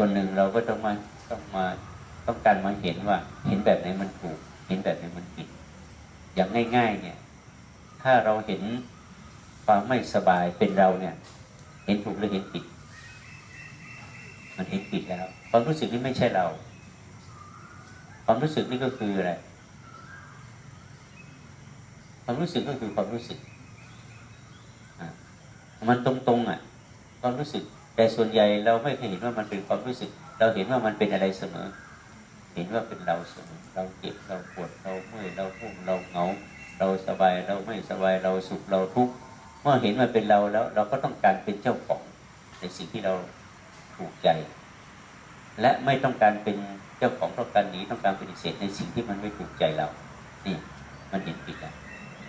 ส่วนหนึ่งเราก็ต้องมาต้องมาต้องการมาเห็นว่า เห็นแบบไหนมันถูก เห็นแบบไหนมันผิด อย่างง่าย ๆ เนี่ย ถ้าเราเห็นความไม่สบายเป็นเราเนี่ย เห็นถูกหรือเห็นผิด มันเห็นผิดแล้ว ความรู้สึกนี้ไม่ใช่เรา ความรู้สึกนี่ก็คืออะไรความรู้สึกก็คือความรู้สึกอะมันตรงๆอะ ความรู้สึก แต่ส่วนใหญ่เราไม่เคยเห็นว่ามันเป็นความรู้สึก เราเห็นว่ามันเป็นอะไรเสมอ เห็นว่าเป็นเราเสมอ เราเจ็บเราปวดเราเมื่อยเราพุ่งเราเหงา เราสบายเราไม่สบายเราสุขเราทุกข์เมื่อเห็นมันเป็นเราแล้ว เราก็ต้องการเป็นเจ้าของในสิ่งที่เราถูกใจ และไม่ต้องการเป็นเจ้าของต้องการหนีต้องการปฏิเสธในสิ่งที่มันไม่ถูกใจเรา นี่ มันเห็นผิดแล้ว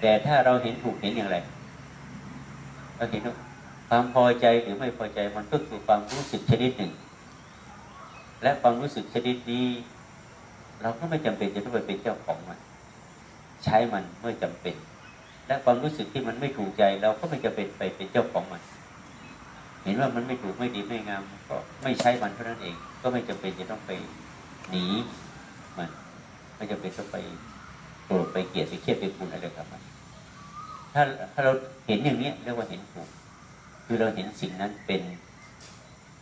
แต่ถ้าเราเห็นถูกเห็นอย่างไรเราเห็นว่า ความพอใจหรือไม่พอใจมันก็คือความรู้สึกชนิดหนึ่ง และความรู้สึกชนิดนี้ เราก็ไม่จำเป็นจะต้องไปเป็นเจ้าของมัน ใช้มันเมื่อจำเป็น และความรู้สึกที่มันไม่ถูกใจ เราก็ไม่จำเป็นไปเป็นเจ้าของมัน เห็นว่ามันไม่ถูกไม่ดีไม่งามก็ไม่ใช้มันเท่านั้นเอง ก็ไม่จำเป็นจะต้องไปหนีมันไม่จำเป็นต้องไปโกรธไปเกลียดไปเครียดไปคุณอะไรกับมันถ้าถ้าเราเห็นอย่างนี้เรียกว่าเห็นถูก คือเราเห็นสิ่งนั้นเป็น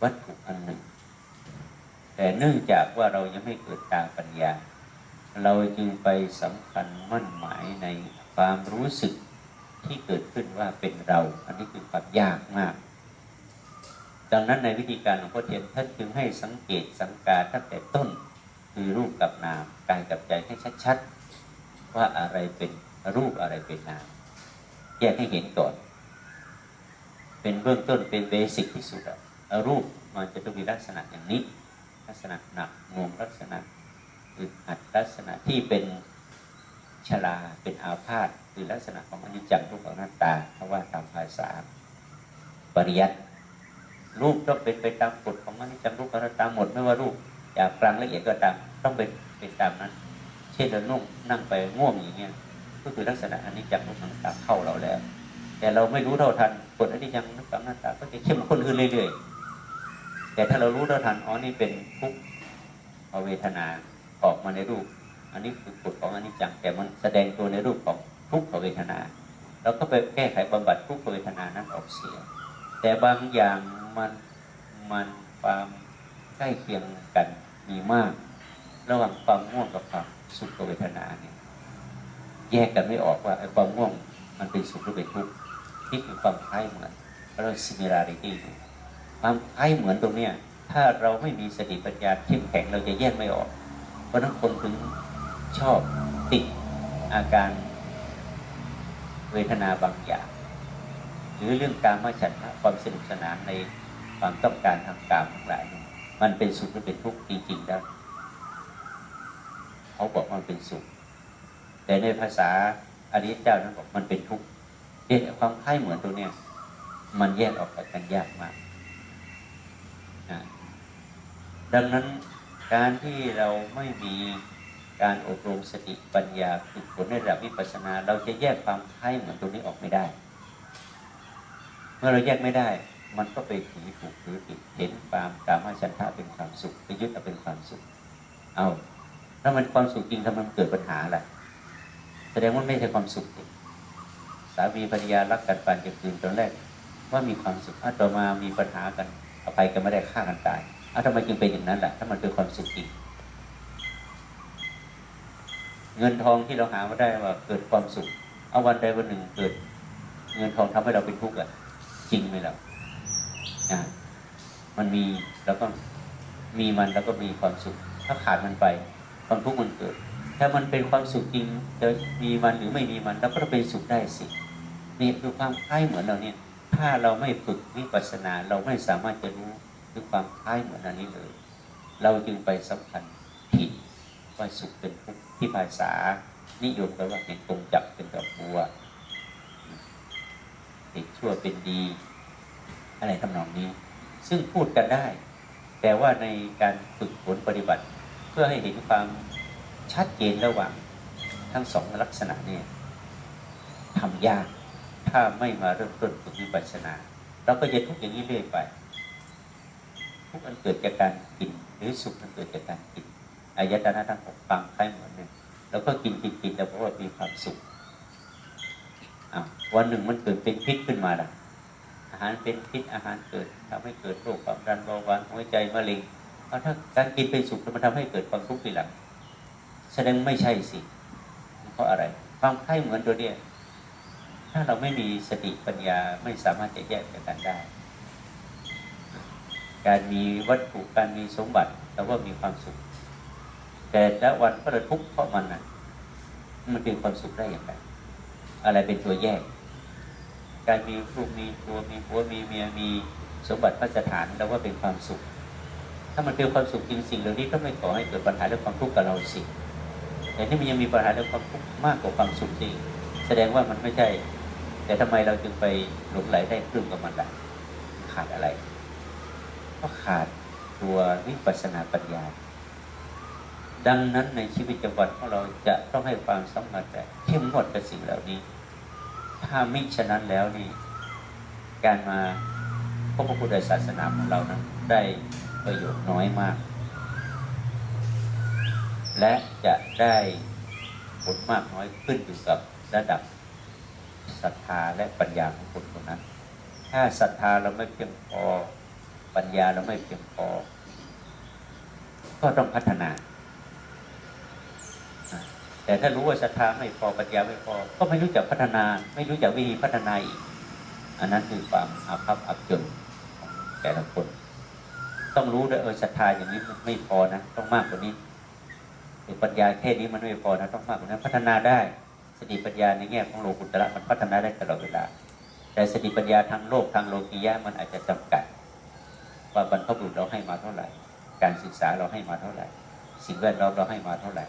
วัตถุอันหนึ่ง แต่เนื่องจากว่าเรายังไม่เกิดตาปัญญา เราจึงไปสำคัญมั่นหมายในความรู้สึกที่เกิดขึ้นว่าเป็นเรา อันนี้คือความยากมาก ดังนั้นในวิธีการของพ่อเทียนท่านจึงให้สังเกตสังการตั้งแต่ต้นคือรูปกับนามกายกับใจให้ชัด ๆ ว่าอะไรเป็นรูปอะไรเป็นนามแยกให้เห็นก่อน เป็นเบื้องต้นเป็นเบสิกที่สุดอะรูปมันจะต้องมีลักษณะอย่างนี้ ลักษณะหนักหน่วงลักษณะอึดอัดลักษณะที่เป็นชราเป็นอาพาธคือลักษณะของอนิจจังทุกขังหน้าตาเพราะว่าตามภาษาปริยัติรูปต้องเป็นไปตามกฎของอนิจจังทุกขังหน้าตาหมดไม่ว่ารูปจากกลางละเอียดก็ตามต้องเป็นเป็นตามนั้น เช่นเรานุ่งนั่งไปง่วงอย่างเงี้ยก็คือลักษณะอนิจจังทุกขังหน้าตาเข้าเราแล้ว แต่เราไม่รู้เท่าทันกฎอนิจจังทุกขังหน้าตาก็จะเข้มข้นขึ้นเรื่อยๆ แต่ถ้าเรารู้เท่าทันอ๋อนี่เป็นทุกข์เอาเวทนาออกมาในรูป อันนี้คือกฎของอนิจจังแต่มันแสดงตัวในรูปของทุกขเวทนาเราก็ไปแก้ไขบำบัดทุกขเวทนานั้นออกเสีย แต่บางอย่างมันมันความใกล้เคียงกันมีมาก ระหว่างความง่วงกับความสุขเวทนาเนี่ยแยกกันไม่ออกว่าไอ้ความง่วงมันเป็นสุขหรือเป็นทุกข์ นี่คือความคล้ายเหมือนเรา similarity ความคล้ายเหมือนตรงเนี้ยถ้าเราไม่มีสติปัญญาเข้มแข็งเราจะแยกไม่ออก เพราะนั้นคนถึงชอบติดอาการเวทนาบางอย่าง หรือเรื่องการมาฉันทะความสนุกสนานในความต้องการทางกามทั้งหลาย มันเป็นสุขหรือเป็นทุกข์จริงๆแล้วเขาบอกมันเป็นสุข แต่ในภาษาอริยเจ้านั้นบอกมันเป็นทุกข์ เนี่ความคล้ายเหมือนตัวเนี้ยมันแยกออกจากกันยากมากนะดังนั้นการที่เราไม่มีการอบรมสติปัญญาฝึกฝนในระดับวิปัสสนา เราจะแยกความคล้ายเหมือนตัวนี้ออกไม่ได้ เมื่อเราแยกไม่ได้ มันก็ไปถือถูกถือผิดเห็นความกามฉันทะเป็นความสุขไปยึดเอาเป็นความสุข เอาถ้ามันความสุขจริงทำไมมันเกิดปัญหาล่ะ แสดงว่าไม่ใช่ความสุขจริงามีภรรยารักกันปานจะคืนตอนแรกว่ามีความสุขต่อมามีปัญหากันอภัยกันไม่ได้ฆ่ากันตายอะทำไมจึงเป็นอย่างนั้นล่ะ ถ้ามันเป็นความสุขจริงเงินทองที่เราหามาได้ว่าเกิดความสุข เอาวันใดวันหนึ่งเกิด เงินทองทำให้เราเป็นทุกข์อะจริงไหมล่ะอะมันมีแล้วก็มีมันแล้วก็มีความสุข ถ้าขาดมันไป ความทุกข์มันเกิด ถ้ามันเป็นความสุขจริงจะมีมันหรือไม่มีมันเราก็จะเป็นสุขได้สิ นี่คือความคล้ายเหมือนเราเนี่ย ถ้าเราไม่ฝึกวิปัสสนาเราไม่สามารถจะรู้ถึงความคล้ายเหมือนอันนี้เลย เราจึงไปสำคัญผิดว่าสุขเป็นทุกข์ที่ภาษา นิยมกันว่าเป็นกงจับเป็นดอกบัวเป็นชั่วเป็นดี อะไรทำนองนี้ ซึ่งพูดกันได้ แต่ว่าในการฝึกฝนปฏิบัติ เพื่อให้เห็นความชัดเจนระหว่างทั้งสองลักษณะเนี่ยทำยาก ถ้าไม่มาเริ่มต้นฝึกวิปัสสนา เราก็จะทุกข์อย่างนี้เรื่อยไป ทุกข์มันเกิดจากการกิน หรือสุขมันเกิดจากการกินอายตนะทั้งหกฟังคล้ายเหมือนเนี่ยแล้วก็กินกินกินแล้วเพราะว่ามีความสุขวันหนึ่งมันเกิดเป็นพิษขึ้นมาล่ะ อาหารเป็นพิษอาหารเกิดทำให้เกิดโรคความดันเบาหวานหัวใจมะเร็งเพราะถ้าการกินเป็นสุขมันทำให้เกิดความทุกข์ทีหลัง แสดงไม่ใช่สิเพราะอะไร ความไข้เหมือนตัวเนี้ย ถ้าเราไม่มีสติปัญญาไม่สามารถจะแยกจากกันได้ การมีวัตถุการมีสมบัติเราว่ามีความสุข แต่ละวันก็ระทุกข์เพราะมันน่ะ มันเป็นความสุขได้อย่างไรอะไรเป็นตัวแยก การมีลูกมีตัวมีผัวมีเมียมีสมบัติพระสถานแล้วว่าเป็นความสุข ถ้ามันเป็นความสุขจริงสิ่งเหล่านี้ก็ไม่ก่อให้เกิดปัญหาและความทุกข์กับเราสิแต่นี่มันยังมีปัญหาและความทุกข์มากกว่าความสุขจริงแสดงว่ามันไม่ใช่ แต่ทำไมเราจึงไปหลงไหลได้ครึ่งกับมันล่ะขาดอะไร ก็ขาดตัววิปัสสนาปัญญา ดังนั้นในชีวิตประจำวันของเราจะต้องให้ความสำคัญแต่เข้มงวดกับสิ่งเหล่านี้ ถ้ามิฉะนั้นแล้วนี่ การมาพบพระพุทธศาสนาของเรานั้นได้ประโยชน์น้อยมาก และจะได้ผลมากน้อยขึ้นอยู่กับระดับ ศรัทธาและปัญญาของคนคนนั้น ถ้าศรัทธาเราไม่เพียงพอ ปัญญาเราไม่เพียงพอ ก็ต้องพัฒนา แต่ถ้ารู้ว่าศรัทธาไม่พอปัญญาไม่พอ ก็ไม่รู้จักพัฒนา ไม่รู้จักวิธีพัฒนาอีก อันนั้นคือความอาภัพอับจนของแต่ละคน ต้องรู้ด้วยเออศรัทธาอย่างนี้ไม่พอนะ ต้องมากกว่านี้หรือปัญญาแค่นี้มันไม่พอนะต้องมากกว่านั้นพัฒนาได้ สติปัญญาในแง่ของโลกุตระมันพัฒนาได้ตลอดเวลา แต่สติปัญญาทางโลกทางโลกียะมันอาจจะจำกัด ว่าบรรพบุรุษเราให้มาเท่าไหร่ การศึกษาเราให้มาเท่าไหร่ สิ่งแวดล้อมเราให้มาเท่าไหร่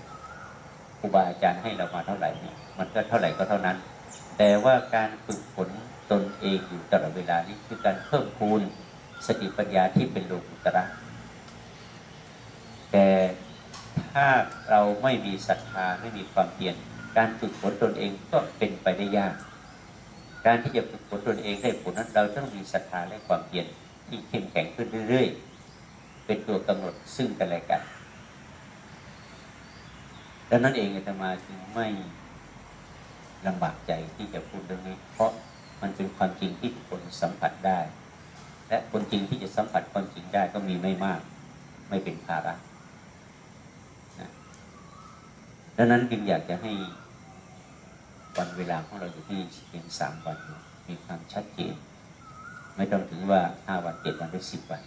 ครูบาอาจารย์ให้เรามาเท่าไหร่เนี่ยมันก็เท่าไหร่ก็เท่านั้น แต่ว่าการฝึกฝนตนเองอยู่ตลอดเวลานี้คือการเพิ่มพูนสติปัญญาที่เป็นโลกุตระแต่ถ้าเราไม่มีศรัทธาไม่มีความเพียร การฝึกฝนตนเองก็เป็นไปได้ยาก การที่จะฝึกฝนตนเองได้ผลนั้นเราต้องมีศรัทธาและความเพียรที่เข้มแข็งขึ้นเรื่อยๆ เป็นตัวกำหนดซึ่งกันและกันดังนั้นเองอาตมาจึงไม่ลำบากใจที่จะพูดเรื่องนี้ เพราะมันเป็นความจริงที่คนสัมผัสได้ และคนจริงที่จะสัมผัสความจริงได้ก็มีไม่มาก ไม่เป็นภาระ ดังนั้นจึงอยากจะให้วันเวลาของเราอยู่ที่เพียงสามวัน มีความชัดเจน ไม่ต้องถึงว่าห้าวันเจ็ดวันหรือสิบวัน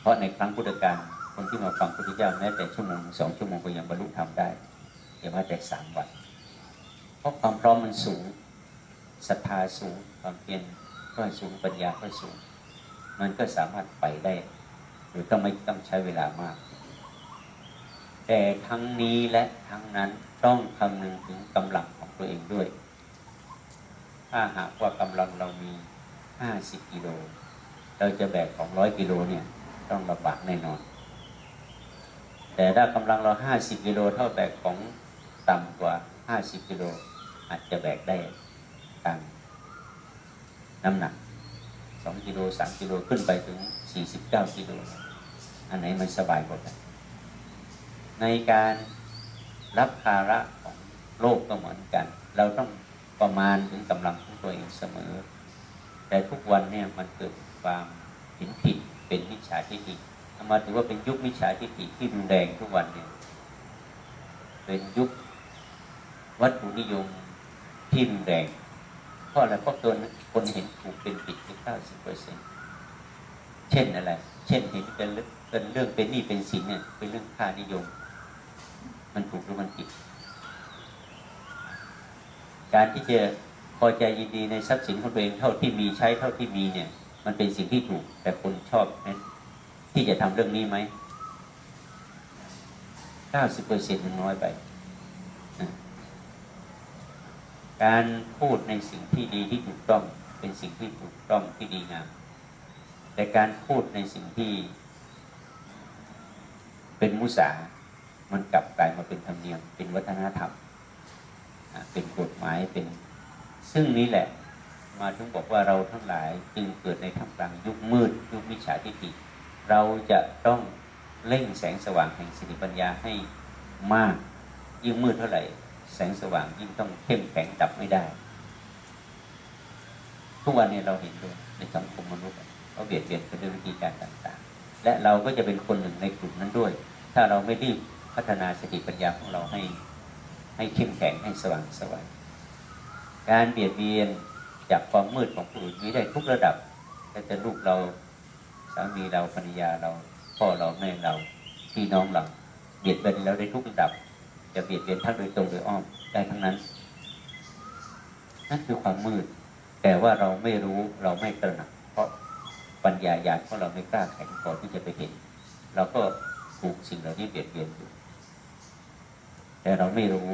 เพราะในครั้งพุทธกาลคนที่มาฟังพุทธเจ้าแม้แต่ชั่วโมงสองชั่วโมงก็ยังบรรลุธรรมได้อย่าว่าแต่สามวัน เพราะความพร้อมมันสูงศรัทธาสูงความเพียรก็สูงปัญญาก็สูง มันก็สามารถไปได้โดยต้องไม่ต้องใช้เวลามาก แต่ทั้งนี้และทั้งนั้นต้องคำนึงถึงกำลังของตัวเองด้วย ถ้าหากว่ากำลังเรามีห้าสิบกิโล เราจะแบกของร้อยกิโลเนี่ยต้องลำบากแน่นอน แต่ถ้ากำลังเราห้าสิบกิโลเท่าแบกของต่ำกว่าห้าสิบกิโลอาจจะแบกได้ตามน้ำหนักสองกิโลสามกิโลขึ้นไปถึงสี่สิบเก้ากิโล อันไหนมันสบายกว่ากัน ในการรับภาระของโลกก็เหมือนกัน เราต้องประมาณถึงกำลังของตัวเองเสมอ แต่ทุกวันเนี่ยมันเกิดความเห็นผิดเป็นมิจฉาทิฏฐิเอามาถือว่าเป็นยุคมิจฉาทิฏฐิที่รุนแรงทุกวันเนี่ยเป็นยุควัตถุนิยมที่รุนแรงเพราะอะไรเพราะตัวคนเห็นถูกเป็นผิดไปเก้าสิบเปอร์เซ็นเช่นอะไร เช่นเห็นเป็นเรื่องเป็นเรื่องเป็นหนี้เป็นสินเนี่ยเป็นเรื่องค่านิยม มันถูกหรือมันผิด การที่จะพอใจยินดีในทรัพย์สินของตัวเองเท่าที่มีใช้เท่าที่มีเนี่ย มันเป็นสิ่งที่ถูก แต่คนชอบนั้นที่จะทำเรื่องนี้ไหมเก้าสิบเปอร์เซ็นต์มันน้อยไป การพูดในสิ่งที่ดีที่ถูกต้อง เป็นสิ่งที่ถูกต้องที่ดีงาม แต่การพูดในสิ่งที่เป็นมุสา มันกลับกลายมาเป็นธรรมเนียมเป็นวัฒนธรรมเป็นกฎหมายเป็น ซึ่งนี้แหละ มาถึงบอกว่าเราทั้งหลายจึงเกิดในท่ามกลางยุคมืด ยุคมิจฉาทิฏฐิเราจะต้องเร่งแสงสว่างแห่งสติปัญญาให้มาก ยิ่งมืดเท่าไหร่ แสงสว่างยิ่งต้องเข้มแข็งดับไม่ได้ทุกวันนี้เราเห็นด้วยในสังคมมนุษย์เขาเบียดเบียนกันด้วยวิธีการต่างๆ และเราก็จะเป็นคนหนึ่งในกลุ่มนั้นด้วย ถ้าเราไม่รีบ พัฒนาสติปัญญาของเราให้ให้เข้มแข็งให้สว่างสวยการเบียดเบียนจากความมืดของผู้อื่นมีได้ทุกระดับแต่จะลูกเราสามีเราภรรยาเราพ่อเราแม่เราพี่น้องเราเบียดเบียนเราได้ทุกระดับ จะเบียดเบียนทั้งโดยตรงหรืออ้อมได้ทั้งนั้น นั่นคือความมืด แต่ว่าเราไม่รู้เราไม่ตระหนัก เพราะปัญญาญาณของเราไม่กล้าแข็งพอที่จะไปเห็น เราก็ถูกสิ่งเหล่านี้เบียดเบียนอยู่ แต่เราไม่รู้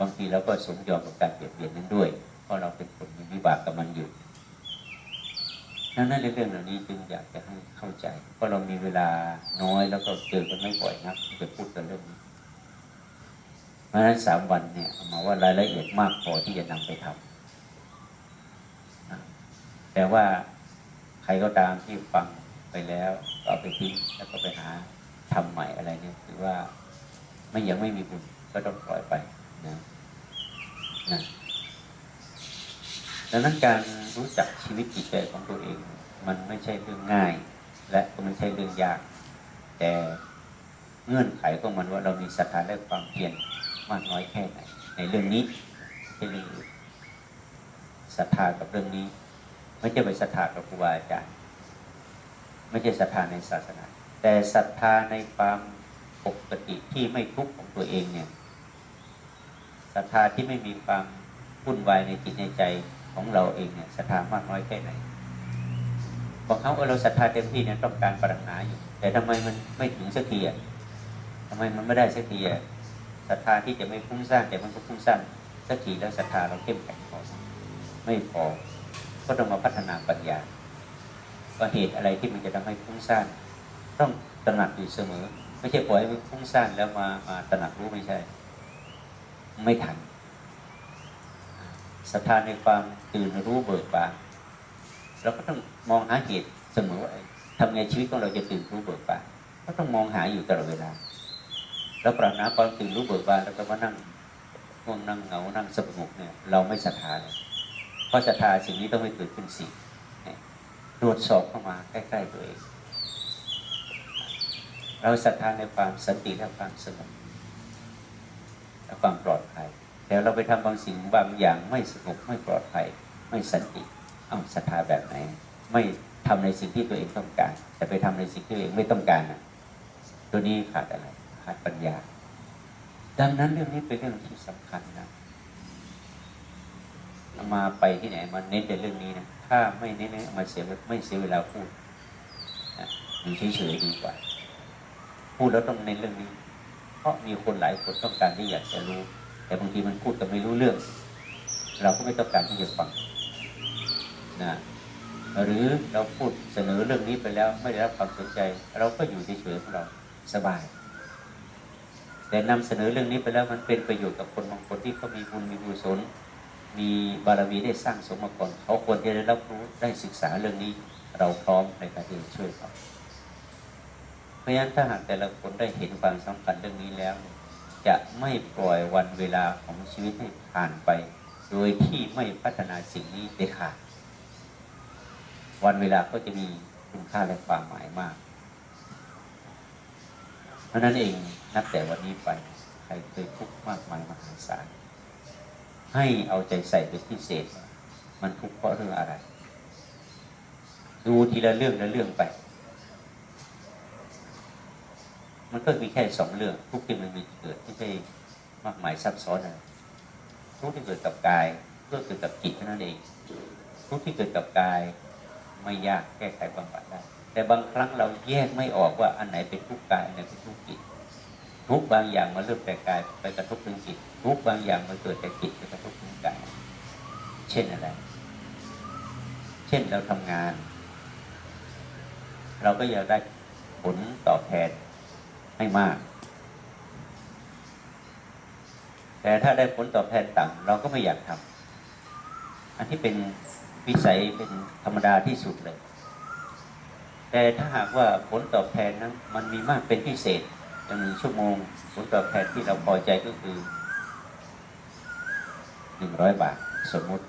บางทีเราก็สมยอมกับการเบียดเบียนนั้นด้วย เพราะเราเป็นคนมีวิบากกับมันอยู่ดังนั้นเรื่องเหล่านี้จึงอยากจะให้เข้าใจ เพราะเรามีเวลาน้อยแล้วก็เจอกันไม่บ่อยนักที่จะพูดกันเรื่องนี้เพราะฉะนั้นสามวันเนี่ยเอามาว่ารายละเอียดมากพอที่จะนำไปทำนะแต่ว่าใครก็ตามที่ฟังไปแล้วก็ไปทิ้งแล้วก็ไปหาทำใหม่อะไรเนี่ยถือว่า ไม่ยังไม่มีบุญก็ต้องปล่อยไปนะนะดังนั้นการรู้จักชีวิตจิตใจของตัวเอง มันไม่ใช่เรื่องง่าย และก็ไม่ใช่เรื่องยาก แต่เงื่อนไขของมันว่าเรามีศรัทธาและความเพียรมากน้อยแค่ไหนในเรื่องนี้ไม่ใช่เรื่องศรัทธากับเรื่องนี้ ไม่ใช่ไปศรัทธากับครูบาอาจารย์ไม่ใช่ศรัทธาในศาสนา แต่ศรัทธาในความ ปกติที่ไม่ทุกข์ของตัวเองเนี่ยศรัทธาที่ไม่มีความวุ่นวายในจิตในใจของเราเองเนี่ยศรัทธามากน้อยแค่ไหนบอกเขาว่าเราศรัทธาเต็มที่เนี่ยต้องการปรารถนาอยู่ แต่ทำไมมันไม่ถึงสักทีอะทำไมมันไม่ได้สักทีอะศรัทธาที่จะไม่ฟุ้งซ่านแต่มันก็ฟุ้งซ่านสักทีแล้วศรัทธาเราเข้มแข็งพอไม่พอก็ต้องมาพัฒนาปัญญาว่าเหตุอะไรที่มันจะทำให้ฟุ้งซ่านต้องตระหนักอยู่เสมอ ไม่ใช่ปล่อยให้มันฟุ้งซ่านแล้วมามาตระหนักรู้ไม่ใช่ ไม่ทันศรัทธาในความตื่นรู้เบิกบานเราก็ต้องมองหาเหตุเสมอว่าทำไงชีวิตของเราจะตื่นรู้เบิกบานก็ต้องมองหาอยู่ตลอดเวลาแล้วปรารถนาความตื่นรู้เบิกบานแล้วก็มานั่งง่วงนั่งเหงานั่งสงบเนี่ย เราไม่ศรัทธาเลยเพราะศรัทธาสิ่งนี้ต้องไม่เกิดขึ้นสิตรวจสอบเข้ามาใกล้ๆตัวเอง เราศรัทธาในความสันติและความสงบและความปลอดภัย แต่เราไปทำบางสิ่งบางอย่างไม่สงบไม่ปลอดภัย ไม่สันติเอาศรัทธาแบบไหน ไม่ทำในสิ่งที่ตัวเองต้องการ แต่ไปทำในสิ่งที่ตัวเองไม่ต้องการนะตัวนี้ขาดอะไรขาดปัญญา ดังนั้นเรื่องนี้เป็นเรื่องที่สำคัญนะมาไปที่ไหนมาเน้นในเรื่องนี้นะถ้าไม่เน้นมาเสียไม่เสียเวลาพูดอยู่เฉยๆดีกว่า พูดแล้วต้องเน้นเรื่องนี้ เพราะมีคนหลายคนต้องการที่อยากจะรู้ แต่บางทีมันพูดกันไม่รู้เรื่อง เราก็ไม่ต้องการที่จะฟังนะหรือเราพูดเสนอเรื่องนี้ไปแล้วไม่ได้รับความสนใจ เราก็อยู่เฉยๆของเราสบาย แต่นำเสนอเรื่องนี้ไปแล้วมันเป็นประโยชน์กับคนบางคนที่เขามีบุญมีบุญสนมีบารมีได้สร้างสมมาก่อนเขาควรจะได้รับรู้ได้ศึกษาเรื่องนี้ เราพร้อมในการที่จะช่วยเขา เพราะฉะนั้นถ้าหากแต่ละคนได้เห็นความสำคัญเรื่องนี้แล้ว จะไม่ปล่อยวันเวลาของชีวิตให้ผ่านไป โดยที่ไม่พัฒนาสิ่งนี้เด็ดขาดวันเวลาก็จะมีคุณค่าและความหมายมาก เพราะนั้นเองนับแต่วันนี้ไปใครเคยทุกข์มากมายมหาศาลให้เอาใจใส่เป็นพิเศษ มันทุกข์เพราะเรื่องอะไร ดูทีละเรื่องละเรื่องไป มันก็มีแค่สองเรื่อง ทุกที่มันมีเกิดไม่ใช่มากมายซับซ้อนอะทุกข์ที่เกิดกับกายก็เกิดกับจิตเท่านั้นเอง ทุกข์ที่เกิดกับกายไม่ยากแก้ไขบำบัดได้ แต่บางครั้งเราแยกไม่ออกว่าอันไหนเป็นทุกข์กายอันไหนเป็นทุกข์จิตทุกบางอย่างมาเริ่มแต่กายไปกระทบถึงจิต ทุกบางอย่างมาเกิดแต่จิตไปกระทบถึงกายเช่นอะไร เช่นเราทำงาน เราก็อยากได้ผลตอบแทน ให้มาก แต่ถ้าได้ผลตอบแทนต่ำเราก็ไม่อยากทำอันที่เป็นวิสัยเป็นธรรมดาที่สุดเลย แต่ถ้าหากว่าผลตอบแทนนั้นมันมีมากเป็นพิเศษอย่างหนึ่งชั่วโมง ผลตอบแทนที่เราพอใจก็คือหนึ่งร้อยบาทสมมติ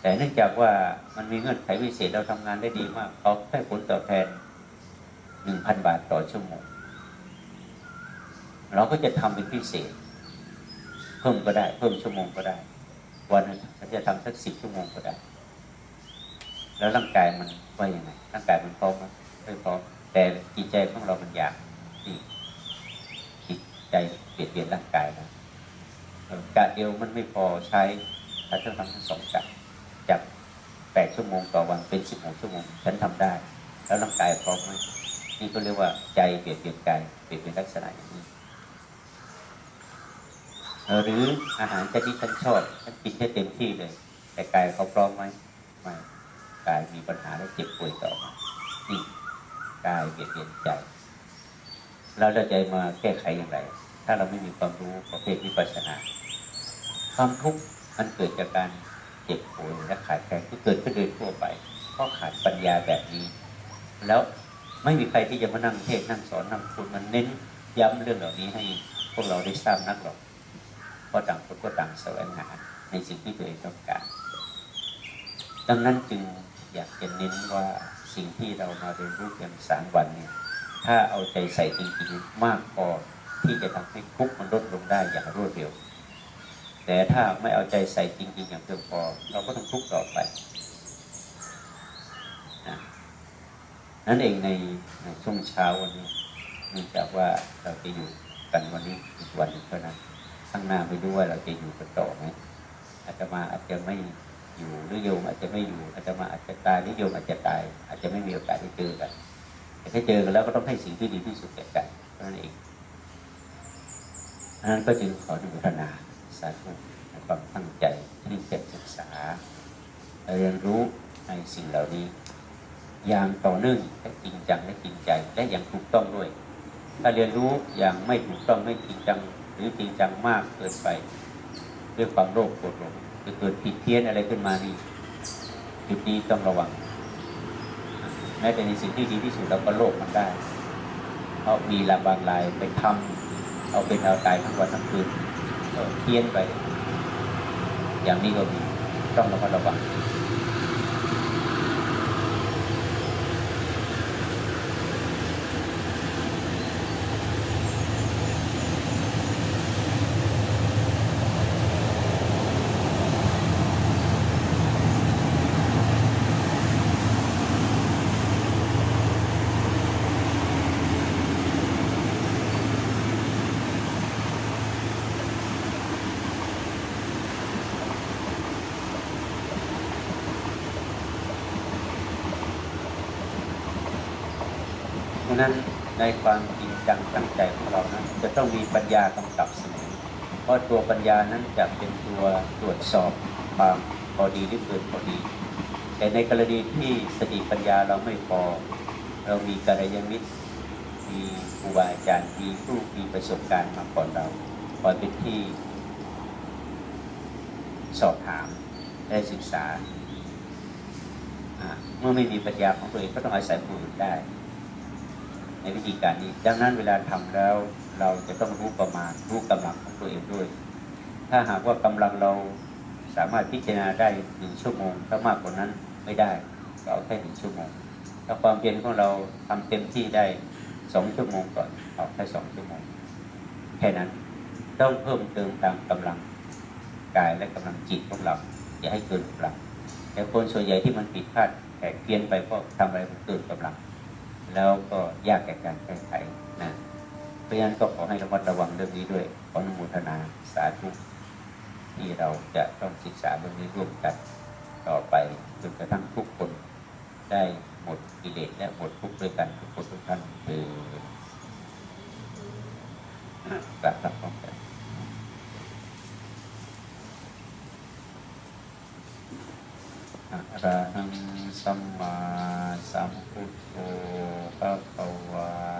แต่เนื่องจากว่ามันมีเงื่อนไขพิเศษเราทำงานได้ดีมากเขาให้ผลตอบแทน หนึ่งพันบาทต่อชั่วโมง เราก็จะทำเป็นพิเศษ เพิ่มก็ได้ เพิ่มชั่วโมงก็ได้ วันนึงเราจะทำสักสิบชั่วโมงก็ได้ แล้วร่างกายมันว่ายังไงร่างกายมันพร้อมไหมไม่พร้อมแต่จิตใจของเรามันอยากที่จิตใจเปลี่ยนเปลี่ยนร่างกายนะกะเดียวมันไม่พอใช้ถ้าต้องทำทั้งสองกะจากแปดชั่วโมงต่อวันเป็นสิบหกชั่วโมงฉันทำได้ แล้วร่างกายพร้อมไหม นี่ก็เรียกว่าใจเปลี่ยนเปลี่ยนกายเปลี่ยนเป็นลักษณะอย่างนี้ หรืออาหารชนิดฉันชอบฉันกินให้เต็มที่เลย แต่กายเขาพร้อมไหมไม่กายมีปัญหาและเจ็บป่วยต่อมานี่กายเปลี่ยนเปลี่ยนใจแล้วเราจะมาแก้ไขอย่างไร ถ้าเราไม่มีความรู้ประเภทวิปัสสนา ความทุกข์มันเกิดจากการเจ็บป่วยและขาดแคลนที่เกิดขึ้นโดยทั่วไปเพราะขาดปัญญาแบบนี้ แล้ว ไม่มีใครที่จะมานั่งเทศน์นั่งสอนนั่งพูดมันเน้นย้ำเรื่องเหล่านี้ให้พวกเราได้ทราบนักหรอกเพราะต่างคนก็ต่างแสวงหาในสิ่งที่ตัวเองต้องการ ดังนั้นจึงอยากจะเน้นว่าสิ่งที่เรามาเรียนรู้เพียงสามวันเนี่ยถ้าเอาใจใส่จริงๆมากพอที่จะทำให้ทุกข์มันลดลงได้อย่างรวดเร็ว แต่ถ้าไม่เอาใจใส่จริงๆอย่างเพียงพอ เราก็ต้องทุกข์ต่อไปนะ นั่นเองในในช่วงเช้าวันนี้เนื่องจากว่าเราจะอยู่กันวันนี้อีกวันหนึ่งเท่านั้นข้างหน้าไม่รู้ว่าเราจะอยู่กันต่อไหมอาจจะมาอาจจะไม่อยู่หรือโยมอาจจะไม่อยู่อาจจะมาอาจจะตายหรือโยมอาจจะตาย อาจจะไม่มีโอกาสได้เจอกันแต่ถ้าเจอกันแล้วก็ต้องให้สิ่งที่ดีที่สุดแก่กันเท่านั้นเองอันนั้นก็จึงขออนุโมทนาสาธุในความตั้งใจที่จะศึกษาเรียนรู้ในสิ่งเหล่านี้ อย่างต่อเนื่องและจริงจังและจริงใจและอย่างถูกต้องด้วย ถ้าเรียนรู้อย่างไม่ถูกต้องไม่จริงจังหรือจริงจังมากเกินไป ด้วยความโลภโกรธหลงจะเกิดผิดเพี้ยนอะไรขึ้นมานี่จุดนี้ต้องระวัง แม้แต่ในสิ่งที่ดีที่สุดเราก็โลภมันได้เพราะมีละบางรายไปทำเอาเป็นเอาตายทั้งวันทั้งคืนเพี้ยนไป อย่างนี้ก็มีต้องระมัดระวัง นั้นในความจริงจังตั้งใจของเรานั้น จะต้องมีปัญญากำกับเสมอเพราะตัวปัญญานั้นจะเป็นตัวตรวจสอบความพอดีหรือเกินพอดี แต่ในกรณีที่สติปัญญาเราไม่พอ เรามีกัลยาณมิตรมีครูบาอาจารย์มีผู้มีประสบการณ์มาก่อนเราคอยเป็นที่ สอบถามได้ศึกษาอ่าเมื่อไม่มีปัญญาของตัวเองก็ต้องอาศัยผู้อื่นได้ ในวิธีการนี้ ดังนั้นเวลาทำแล้ว เราจะต้องรู้ประมาณรู้กำลังของตัวเองด้วย ถ้าหากว่ากำลังเราสามารถพิจารณาได้หนึ่งชั่วโมงถ้ามากกว่านั้นไม่ได้ก็เอาแค่หนึ่งชั่วโมง ถ้าความเพียรของเราทำเต็มที่ได้สองชั่วโมงก่อนเอาแค่สองชั่วโมง แค่นั้นต้องเพิ่มเติมตามกำลังกายและกำลังจิตของเราอย่าให้เกินกำลังแต่คนส่วนใหญ่ที่มันผิดพลาดแผกเพี้ยนไปเพราะทำอะไรมันเกินกำลัง แล้วก็ยากแก่การแก้ไขนะเพราะฉะนั้นก็ขอให้ระมัดระวังเรื่องนี้ด้วยขออนุโมทนาสาธุที่เราจะต้องศึกษาเรื่องนี้ร่วมกันต่อไปจนกระทั่งทุกคนได้หมดกิเลสและหมดทุกข์ด้วยกันทุกคนทุกท่านคืออะกราบรับพร้อมกันอะระหังสัมมา สัมพุทโธพระคะวา